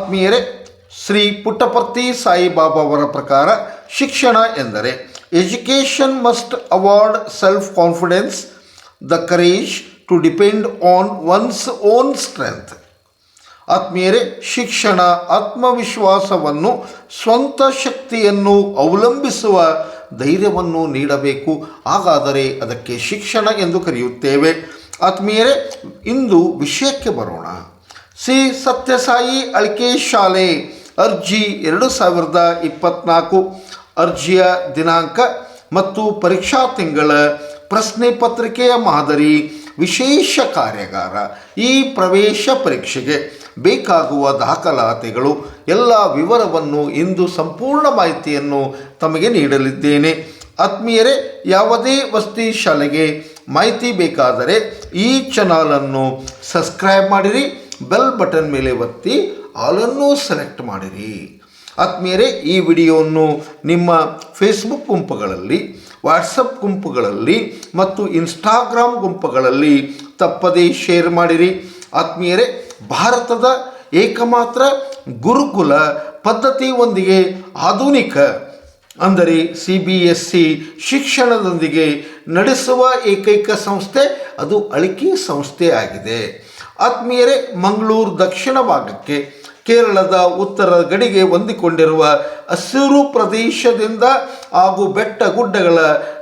ಆತ್ಮೀಯರೇ, ಶ್ರೀ ಪುಟ್ಟಪರ್ತಿ ಸಾಯಿಬಾಬಾವರ ಪ್ರಕಾರ ಶಿಕ್ಷಣ ಎಂದರೆ education must award self confidence the courage to depend on one's own strength. ಆತ್ಮೀಯರೇ, ಶಿಕ್ಷಣ ಆತ್ಮವಿಶ್ವಾಸವನ್ನು, ಸ್ವಂತ ಶಕ್ತಿಯನ್ನು ಅವಲಂಬಿಸುವ ಧೈರ್ಯವನ್ನು ನೀಡಬೇಕು. ಹಾಗಾದರೆ ಅದಕ್ಕೆ ಶಿಕ್ಷಣ ಎಂದು ಕರೆಯುತ್ತೇವೆ. ಆತ್ಮೀಯರೇ, ಇಂದು ವಿಷಯಕ್ಕೆ ಬರೋಣ. ಶ್ರೀ ಸತ್ಯಸಾಯಿ ಅಳಿಕೆ ಶಾಲೆ ಅರ್ಜಿ ಎರಡು ಸಾವಿರದ ಇಪ್ಪತ್ತ್ನಾಲ್ಕು ಅರ್ಜಿಯ ದಿನಾಂಕ ಮತ್ತು ಪರೀಕ್ಷಾ ತಿಂಗಳ ಪ್ರಶ್ನೆ ಪತ್ರಿಕೆಯ ಮಾದರಿ ವಿಶೇಷ ಕಾರ್ಯಾಗಾರ. ಈ ಪ್ರವೇಶ ಪರೀಕ್ಷೆಗೆ ಬೇಕಾಗುವ ದಾಖಲಾತಿಗಳು, ಎಲ್ಲ ವಿವರವನ್ನು ಇಂದು ಸಂಪೂರ್ಣ ಮಾಹಿತಿಯನ್ನು ತಮಗೆ ನೀಡಲಿದ್ದೇನೆ. ಆತ್ಮೀಯರೇ, ಯಾವುದೇ ವಸ್ತಿ ಶಾಲೆಗೆ ಮಾಹಿತಿ ಬೇಕಾದರೆ ಈ ಚಾನಲನ್ನು ಸಬ್ಸ್ಕ್ರೈಬ್ ಮಾಡಿರಿ. ಬೆಲ್ ಬಟನ್ ಮೇಲೆ ಒತ್ತಿ ಆಲನ್ನು ಸೆಲೆಕ್ಟ್ ಮಾಡಿರಿ. ಆತ್ಮೀಯರೇ, ಈ ವಿಡಿಯೋವನ್ನು ನಿಮ್ಮ ಫೇಸ್ಬುಕ್ ಗುಂಪುಗಳಲ್ಲಿ ವಾಟ್ಸಪ್ ಗುಂಪುಗಳಲ್ಲಿ ಮತ್ತು ಇನ್ಸ್ಟಾಗ್ರಾಮ್ ಗುಂಪುಗಳಲ್ಲಿ ತಪ್ಪದೇ ಶೇರ್ ಮಾಡಿರಿ. ಆತ್ಮೀಯರೇ, ಭಾರತದ ಏಕಮಾತ್ರ ಗುರುಕುಲ ಪದ್ಧತಿಯೊಂದಿಗೆ ಆಧುನಿಕ, ಅಂದರೆ ಸಿ ಬಿ ಎಸ್ ಸಿ ಶಿಕ್ಷಣದೊಂದಿಗೆ ನಡೆಸುವ ಏಕೈಕ ಸಂಸ್ಥೆ, ಅದು ಅಳಿಕೆ ಸಂಸ್ಥೆ ಆಗಿದೆ ಆತ್ಮೀಯರೇ, ಮಂಗಳೂರು ದಕ್ಷಿಣ ಭಾಗಕ್ಕೆ ಕೇರಳದ ಉತ್ತರ ಗಡಿಗೆ ಹೊಂದಿಕೊಂಡಿರುವ ಹಸಿರು ಪ್ರದೇಶದಿಂದ ಹಾಗೂ ಬೆಟ್ಟ ಗುಡ್ಡಗಳ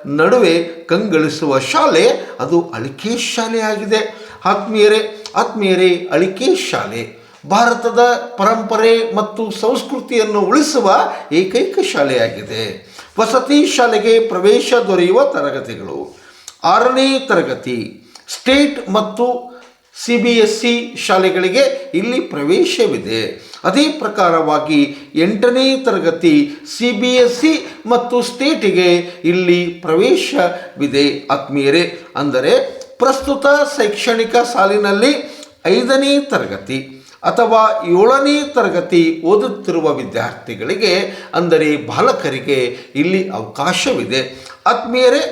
ನಡುವೆ ಕಂಗಳಿಸುವ ಶಾಲೆ, ಅದು ಅಳಿಕೆ ಶಾಲೆಯಾಗಿದೆ ಆತ್ಮೀಯರೇ ಆತ್ಮೀಯರೇ, ಅಳಿಕೆ ಶಾಲೆ. ಭಾರತದ ಪರಂಪರೆ ಮತ್ತು ಸಂಸ್ಕೃತಿಯನ್ನು ಉಳಿಸುವ ಏಕೈಕ ಶಾಲೆಯಾಗಿದೆ. ವಸತಿ ಶಾಲೆಗೆ ಪ್ರವೇಶ ದೊರೆಯುವ ತರಗತಿಗಳು. ಆರನೇ ತರಗತಿ, ಸ್ಟೇಟ್ ಮತ್ತು ಸಿ ಬಿ ಎಸ್ ಸಿ ಶಾಲೆಗಳಿಗೆ ಇಲ್ಲಿ ಪ್ರವೇಶವಿದೆ. ಅದೇ ಪ್ರಕಾರವಾಗಿ ಎಂಟನೇ ತರಗತಿ ಸಿ ಬಿ ಎಸ್ ಸಿ ಮತ್ತು ಸ್ಟೇಟಿಗೆ ಇಲ್ಲಿ ಪ್ರವೇಶವಿದೆ. ಆತ್ಮೀಯರೇ, ಅಂದರೆ ಪ್ರಸ್ತುತ ಶೈಕ್ಷಣಿಕ ಸಾಲಿನಲ್ಲಿ ಐದನೇ ತರಗತಿ ಅಥವಾ ಏಳನೇ ತರಗತಿ ಓದುತ್ತಿರುವ ವಿದ್ಯಾರ್ಥಿಗಳಿಗೆ, ಅಂದರೆ ಬಾಲಕರಿಗೆ ಇಲ್ಲಿ ಅವಕಾಶವಿದೆ. ಆತ್ಮೀಯರೇ,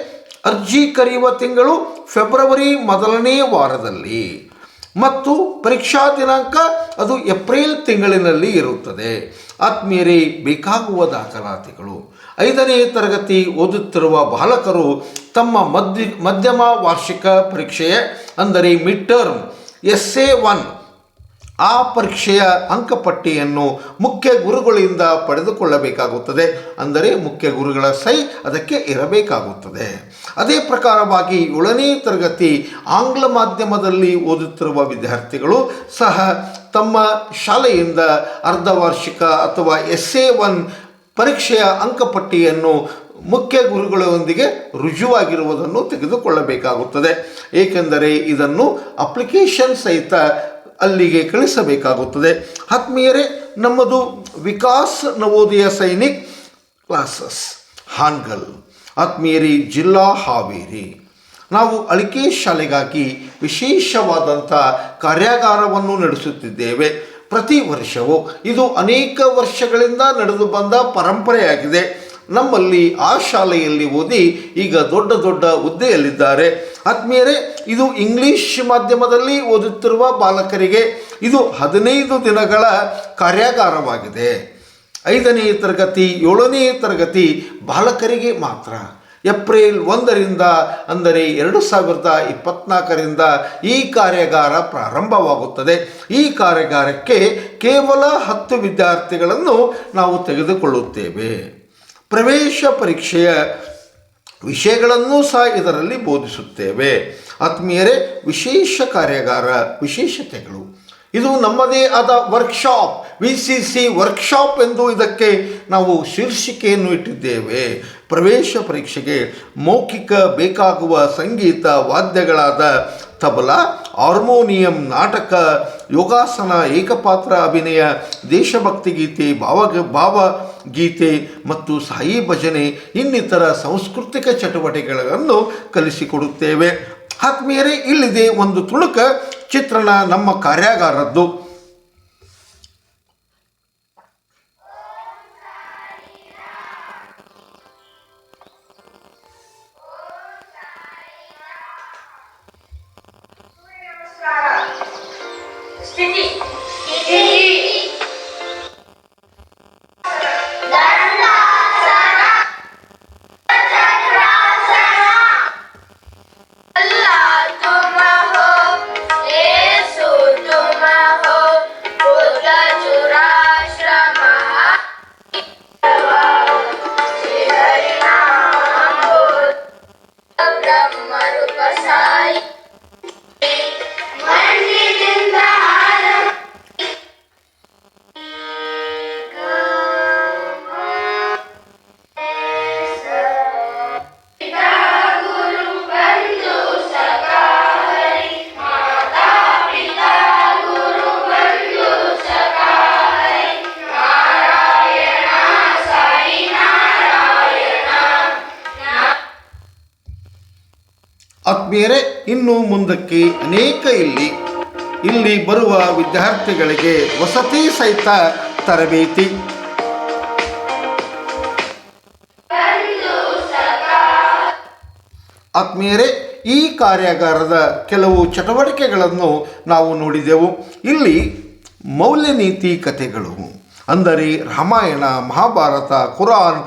ಅರ್ಜಿ ಕರೆಯುವ ತಿಂಗಳು ಫೆಬ್ರವರಿ ಮೊದಲನೇ ವಾರದಲ್ಲಿ. ಮತ್ತು ಪರೀಕ್ಷಾ ದಿನಾಂಕ ಅದು ಏಪ್ರಿಲ್ ತಿಂಗಳಿನಲ್ಲಿ ಇರುತ್ತದೆ. ಆತ್ಮೀಯರೇ, ಬೇಕಾಗುವ ದಾಖಲಾತಿಗಳು. ಐದನೇ ತರಗತಿ ಓದುತ್ತಿರುವ ಬಾಲಕರು ತಮ್ಮ ಮಧ್ಯ, ಮಧ್ಯಮ ವಾರ್ಷಿಕ ಪರೀಕ್ಷೆಯ, ಅಂದರೆ mid term S A one ಆ ಪರೀಕ್ಷೆಯ ಅಂಕಪಟ್ಟಿಯನ್ನು ಮುಖ್ಯ ಗುರುಗಳಿಂದ ಪಡೆದುಕೊಳ್ಳಬೇಕಾಗುತ್ತದೆ. ಅಂದರೆ ಮುಖ್ಯ ಗುರುಗಳ ಸೈ ಅದಕ್ಕೆ ಇರಬೇಕಾಗುತ್ತದೆ. ಅದೇ ಪ್ರಕಾರವಾಗಿ ಏಳನೇ ತರಗತಿ ಆಂಗ್ಲ ಮಾಧ್ಯಮದಲ್ಲಿ ಓದುತ್ತಿರುವ ವಿದ್ಯಾರ್ಥಿಗಳು ಸಹ ತಮ್ಮ ಶಾಲೆಯಿಂದ ಅರ್ಧ ವಾರ್ಷಿಕ ಅಥವಾ ಎಸ್ ಎ ಒನ್ ಪರೀಕ್ಷೆಯ ಅಂಕಪಟ್ಟಿಯನ್ನು ಮುಖ್ಯ ಗುರುಗಳೊಂದಿಗೆ ರುಜುವಾಗಿರುವುದನ್ನು ತೆಗೆದುಕೊಳ್ಳಬೇಕಾಗುತ್ತದೆ. ಏಕೆಂದರೆ ಇದನ್ನು ಅಪ್ಲಿಕೇಶನ್ ಸಹಿತ ಅಲ್ಲಿಗೆ ಕಳಿಸಬೇಕಾಗುತ್ತದೆ. ಆತ್ಮೀಯರೇ, ನಮ್ಮದು ವಿಕಾಸ್ ನವೋದಯ ಸೈನಿಕ್ ಕ್ಲಾಸಸ್, ಹಾನ್ಗಲ್. ಆತ್ಮೀಯರಿ, ಜಿಲ್ಲಾ ಹಾವೇರಿ. ನಾವು ಅಳಿಕೆ ಶಾಲೆಗಾಗಿ ವಿಶೇಷವಾದಂಥ ಕಾರ್ಯಾಗಾರವನ್ನು ನಡೆಸುತ್ತಿದ್ದೇವೆ. ಪ್ರತಿ ವರ್ಷವೂ ಇದು ಅನೇಕ ವರ್ಷಗಳಿಂದ ನಡೆದು ಬಂದ ಪರಂಪರೆಯಾಗಿದೆ. ನಮ್ಮಲ್ಲಿ ಆ ಶಾಲೆಯಲ್ಲಿ ಓದಿ ಈಗ ದೊಡ್ಡ ದೊಡ್ಡ ಹುದ್ದೆಯಲ್ಲಿದ್ದಾರೆ. ಆತ್ಮೀಯರೇ, ಇದು ಇಂಗ್ಲಿಷ್ ಮಾಧ್ಯಮದಲ್ಲಿ ಓದುತ್ತಿರುವ ಬಾಲಕರಿಗೆ ಇದು ಹದಿನೈದು ದಿನಗಳ ಕಾರ್ಯಾಗಾರವಾಗಿದೆ. ಐದನೇ ತರಗತಿ, ಏಳನೇ ತರಗತಿ ಬಾಲಕರಿಗೆ ಮಾತ್ರ. ಏಪ್ರಿಲ್ ಒಂದರಿಂದ, ಅಂದರೆ ಎರಡು ಸಾವಿರದ ಇಪ್ಪತ್ನಾಲ್ಕರಿಂದ ಈ ಕಾರ್ಯಾಗಾರ ಪ್ರಾರಂಭವಾಗುತ್ತದೆ. ಈ ಕಾರ್ಯಾಗಾರಕ್ಕೆ ಕೇವಲ ಹತ್ತು ವಿದ್ಯಾರ್ಥಿಗಳನ್ನು ನಾವು ತೆಗೆದುಕೊಳ್ಳುತ್ತೇವೆ. ಪ್ರವೇಶ ಪರೀಕ್ಷೆಯ ವಿಷಯಗಳನ್ನು ಸಹ ಇದರಲ್ಲಿ ಬೋಧಿಸುತ್ತೇವೆ. ಆತ್ಮೀಯರೇ, ವಿಶೇಷ ಕಾರ್ಯಾಗಾರ ವಿಶೇಷತೆಗಳು. ಇದು ನಮ್ಮದೇ ಆದ workshop V C C workshop ಎಂದು ಇದಕ್ಕೆ ನಾವು ಶೀರ್ಷಿಕೆಯನ್ನು ಇಟ್ಟಿದ್ದೇವೆ. ಪ್ರವೇಶ ಪರೀಕ್ಷೆಗೆ ಮೌಖಿಕ ಬೇಕಾಗುವ ಸಂಗೀತ ವಾದ್ಯಗಳಾದ ತಬಲಾ ಹಾರ್ಮೋನಿಯಂ, ನಾಟಕ, ಯೋಗಾಸನ, ಏಕಪಾತ್ರ ಅಭಿನಯ ದೇಶಭಕ್ತಿ ಗೀತೆ ಭಾವ ಭಾವಗೀತೆ ಮತ್ತು ಸಾಯಿ ಭಜನೆ ಇನ್ನಿತರ ಸಾಂಸ್ಕೃತಿಕ ಚಟುವಟಿಕೆಗಳನ್ನು ಕಲಿಸಿಕೊಡುತ್ತೇವೆ. ಆತ್ಮೀಯರೇ, ಇಲ್ಲಿದೆ ಒಂದು ತುಣುಕ ಚಿತ್ರಣ ನಮ್ಮ ಕಾರ್ಯಾಗಾರದ್ದು. 1日1 ಆತ್ಮೀಯರೇ ಇನ್ನು ಮುಂದಕ್ಕೆ ಅನೇಕ ಇಲ್ಲಿ ಇಲ್ಲಿ ಬರುವ ವಿದ್ಯಾರ್ಥಿಗಳಿಗೆ ವಸತಿ ಸಹಿತ ತರಬೇತಿ. ಆತ್ಮೀಯರೇ, ಈ ಕಾರ್ಯಾಗಾರದ ಕೆಲವು ಚಟುವಟಿಕೆಗಳನ್ನು ನಾವು ನೋಡಿದೆವು. ಇಲ್ಲಿ ಮೌಲ್ಯ ನೀತಿ ಕಥೆಗಳು, ಅಂದರೆ ರಾಮಾಯಣ, ಮಹಾಭಾರತ, ಕುರಾನ್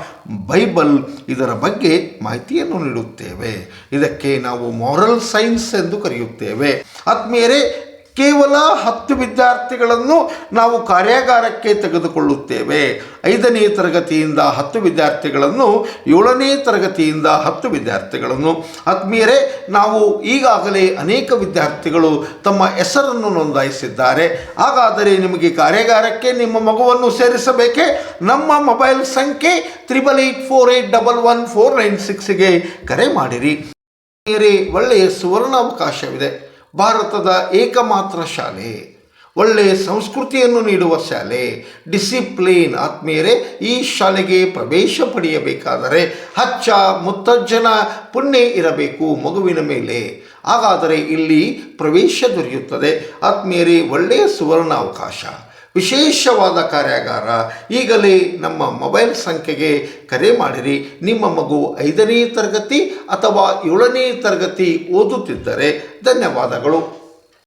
ಬೈಬಲ್ ಇದರ ಬಗ್ಗೆ ಮಾಹಿತಿಯನ್ನು ನೀಡುತ್ತೇವೆ. ಇದಕ್ಕೆ ನಾವು ಮಾರಲ್ ಸೈನ್ಸ್ ಎಂದು ಕರೆಯುತ್ತೇವೆ. ಆತ್ಮೀಯರೇ ಕೇವಲ ಹತ್ತು ವಿದ್ಯಾರ್ಥಿಗಳನ್ನು ನಾವು ಕಾರ್ಯಾಗಾರಕ್ಕೆ ತೆಗೆದುಕೊಳ್ಳುತ್ತೇವೆ. ಐದನೇ ತರಗತಿಯಿಂದ ಹತ್ತು ವಿದ್ಯಾರ್ಥಿಗಳನ್ನು, ಏಳನೇ ತರಗತಿಯಿಂದ ಹತ್ತು ವಿದ್ಯಾರ್ಥಿಗಳನ್ನು. ಆತ್ಮೀಯರೇ, ನಾವು ಈಗಾಗಲೇ ಅನೇಕ ವಿದ್ಯಾರ್ಥಿಗಳು ತಮ್ಮ ಹೆಸರನ್ನು ನೋಂದಾಯಿಸಿದ್ದಾರೆ. ಹಾಗಾದರೆ ನಿಮಗೆ ಕಾರ್ಯಾಗಾರಕ್ಕೆ ನಿಮ್ಮ ಮಗುವನ್ನು ಸೇರಿಸಬೇಕೇ? ನಮ್ಮ ಮೊಬೈಲ್ ಸಂಖ್ಯೆ triple eight four eight double one four nine ಸಿಕ್ಸ್ಗೆ ಕರೆ ಮಾಡಿರಿ. ಒಳ್ಳೆಯ ಸುವರ್ಣಾವಕಾಶವಿದೆ. ಭಾರತದ ಏಕಮಾತ್ರ ಶಾಲೆ. ಒಳ್ಳೆಯ ಸಂಸ್ಕೃತಿಯನ್ನು ನೀಡುವ ಶಾಲೆ. ಡಿಸಿಪ್ಲಿನ್ ಆತ್ಮೀಯರೇ, ಈ ಶಾಲೆಗೆ ಪ್ರವೇಶ ಪಡೆಯಬೇಕಾದರೆ ಹಚ್ಚ ಮುತ್ತಜ್ಜನ ಪುಣ್ಯ ಇರಬೇಕು ಮಗುವಿನ ಮೇಲೆ. ಹಾಗಾದರೆ ಇಲ್ಲಿ ಪ್ರವೇಶ ದೊರೆಯುತ್ತದೆ. ಆತ್ಮೀಯರೇ, ಒಳ್ಳೆಯ ಸುವರ್ಣಾವಕಾಶ. ವಿಶೇಷವಾದ ಕಾರ್ಯಾಗಾರ. ಈಗಲೇ ನಮ್ಮ ಮೊಬೈಲ್ ಸಂಖ್ಯೆಗೆ ಕರೆ ಮಾಡಿರಿ. ನಿಮ್ಮ ಮಗು ಐದನೇ ತರಗತಿ ಅಥವಾ ಏಳನೇ ತರಗತಿ ಓದುತ್ತಿದ್ದರೆ ಧನ್ಯವಾದಗಳು.